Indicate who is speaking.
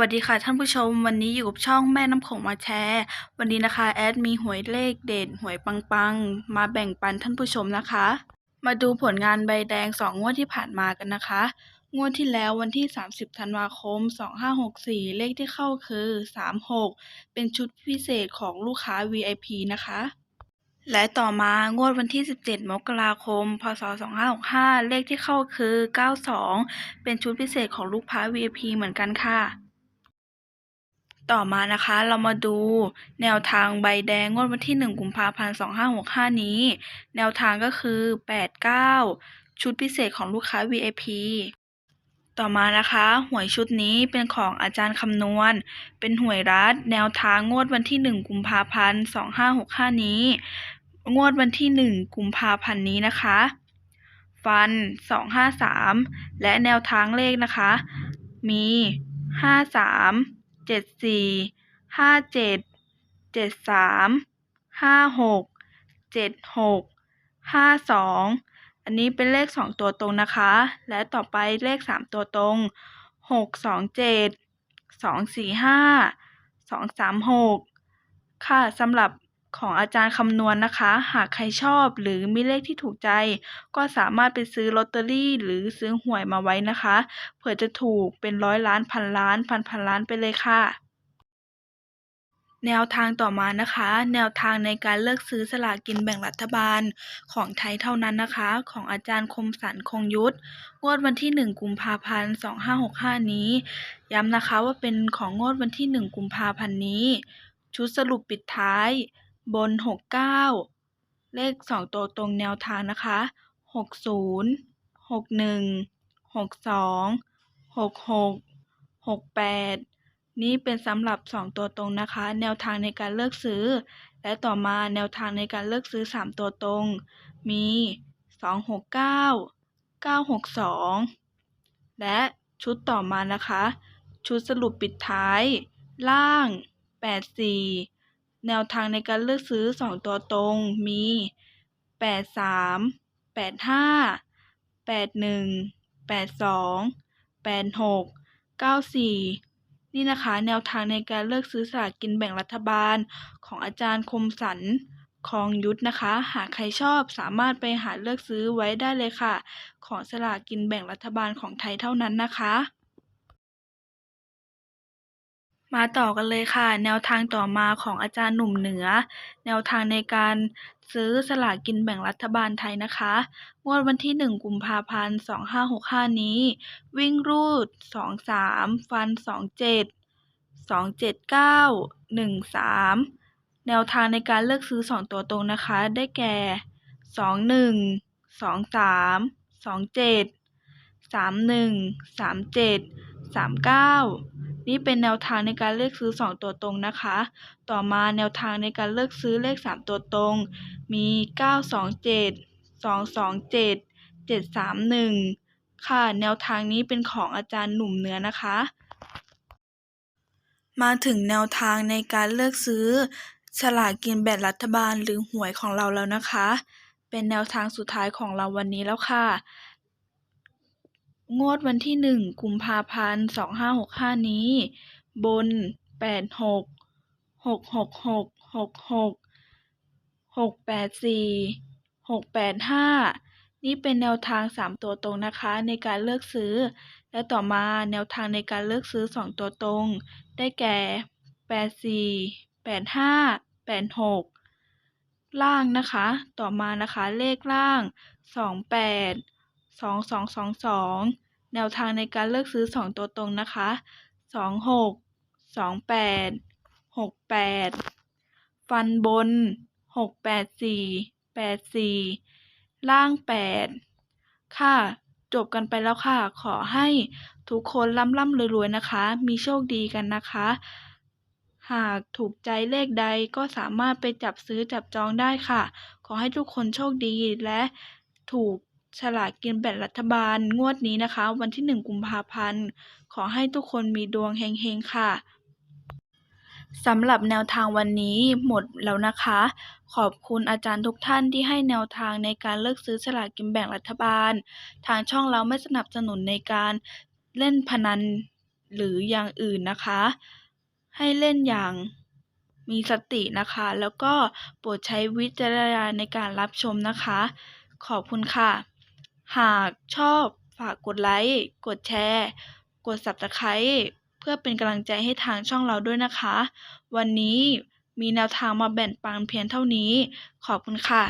Speaker 1: วัสดีค่ะท่านผู้ชม วันนี้อยู่กับช่องแม่น้ำโขงมาแชร์ วันนี้นะคะ แอดมีหวยเลขเด็ดหวยปังๆ มาแบ่งปันท่านผู้ชมนะคะ มาดูผลงานใบแดงสองงวดที่ผ่านมากันนะคะ งวดที่แล้ววันที่ 30ธันวาคม 2564 เลขที่เข้าคือ 36 เป็นชุดพิเศษของลูกค้า VIP นะคะ และต่อมางวดวันที่ 17 มกราคม พศ 2565 เลขที่เข้าคือ 92 เป็นชุดพิเศษของลูกค้า VIP เหมือนกันค่ะ ต่อมานะคะเรามาดูแนวทางใบแดงงวดวันที่ 1 กุมภาพันธ์ 2565 นี้ แนวทางก็คือ 89 ชุดพิเศษของลูกค้า VIP ต่อมานะคะหวยชุดนี้เป็นของอาจารย์คำนวณ เป็นหวยรัฐ แนวทางงวดวันที่ 1 กุมภาพันธ์ 2565 นี้ งวดวันที่ 1 กุมภาพันธ์นี้นะคะ ฟัน 253 และแนวทางเลขนะคะ มี 53 เจ็ดสี่ห้าเจ็ดเจ็ดสามห้าหกเจ็ดหกห้าสองอันนี้เป็นเลขสองตัวตรงนะคะ และต่อไปเลขสามตัวตรงหกสองเจ็ดสองสี่ห้าสองสามหกค่ะสำหรับ ของอาจารย์คำนวณนะคะ หากใครชอบหรือมีเลขที่ถูกใจ ก็สามารถไปซื้อลอตเตอรี่หรือซื้อหวยมาไว้นะคะ เผื่อจะถูกเป็นร้อยล้านพันล้านพันพันล้านไปเลยค่ะ แนวทางต่อมานะคะ แนวทางในการเลือกซื้อสลากกินแบ่งรัฐบาลของไทยเท่านั้นนะคะ ของอาจารย์คมสันคงยุทธงวดวันที่ 1 กุมภาพันธ์ 2565 นี้ ย้ำนะคะว่าเป็นของงวดวันที่ 1 กุมภาพันธ์นี้ ชุดสรุปปิดท้าย บน 69 เลข 2 ตัวตรงแนวทางนะคะ 60 61 62 66 68 นี่เป็นสำหรับ 2 ตัวตรงนะคะ แนวทางในการเลือกซื้อ และต่อมาแนวทางในการเลือกซื้อ 3 ตัวตรง มี 269 962 และชุดต่อมานะคะ ชุดสรุปปิดท้าย ล่าง 84 แนวทางในการเลือกซื้อ 2 ตัวตรงมี 83 85 81 82 86 94 นี่นะคะ แนวทางในการเลือกซื้อสลากกินแบ่งรัฐบาลของอาจารย์คมสันคองยุทธนะคะ หากใครชอบสามารถไปหาเลือกซื้อไว้ได้เลยค่ะ ของสลากกินแบ่งรัฐบาลของไทยเท่านั้นนะคะ มาต่อกันเลยค่ะ แนวทางต่อมาของอาจารย์หนุ่มเหนือ แนวทางในการซื้อสลากกินแบ่งรัฐบาลไทยนะคะงวดวันที่ 1 กุมภาพันธ์ 2565 นี้ วิ่งรูด 23 ฟัน 27 279 13 แนวทางในการเลือกซื้อ 2 ตัวตรงนะคะ ได้แก่ 21 23 27 31 37 39 นี่เป็นแนวทางในการเลือกซื้อ 2 ตัวตรงนะคะ ต่อมาแนวทางในการเลือกซื้อเลข 3 ตัวตรง มี 927 227 731 ค่ะ แนวทางนี้เป็นของอาจารย์หนุ่มเนื้อนะคะ มาถึงแนวทางในการเลือกซื้อสลากกินแบ่งรัฐบาลหรือหวยของเราแล้วนะคะ เป็นแนวทางสุดท้ายของเราวันนี้แล้วค่ะ งวดวันที่1กุมภาพันธ์2565นี้ บน86 666 66 684 685นี่เป็นแนวทาง3ตัวตรงนะคะในการเลือกซื้อ และต่อมาแนวทางในการเลือกซื้อ2ตัวตรง ได้แก่84 85 86ล่างนะคะ ต่อมานะคะเลขล่าง28 2222 แนวทางในการเลือกซื้อ 2 ตัวตรงนะคะ 26 28 68 ฟันบน 684 84 ล่าง 8 ค่ะ จบกันไปแล้วค่ะ ขอให้ทุกคนร่ำร่ำรวยๆนะคะ มีโชคดีกันนะคะ หากถูกใจเลขใดก็สามารถไปจับซื้อจับจองได้ค่ะ ขอให้ทุกคนโชคดีและถูก ฉลากกินแบ่งรัฐบาลงวดนี้นะคะ วันที่ 1 กุมภาพันธ์ ขอให้ทุกคนมีดวงเฮงๆ ค่ะสำหรับแนวทางวันนี้หมดแล้วนะคะ ขอบคุณอาจารย์ทุกท่านที่ให้แนวทางในการเลือกซื้อสลากกินแบ่งรัฐบาล ทางช่องเราไม่สนับสนุนในการเล่นพนันหรืออย่างอื่นนะคะ ให้เล่นอย่างมีสตินะคะ แล้วก็โปรดใช้วิจารณญาณในการรับชมนะคะ ขอบคุณค่ะ หากชอบฝากกดไลค์ กดแชร์ กด Subscribe เพื่อเป็นกำลังใจให้ทางช่องเราด้วยนะคะ วันนี้มีแนวทางมาแบ่งปันเพียงเท่านี้ ขอบคุณค่ะ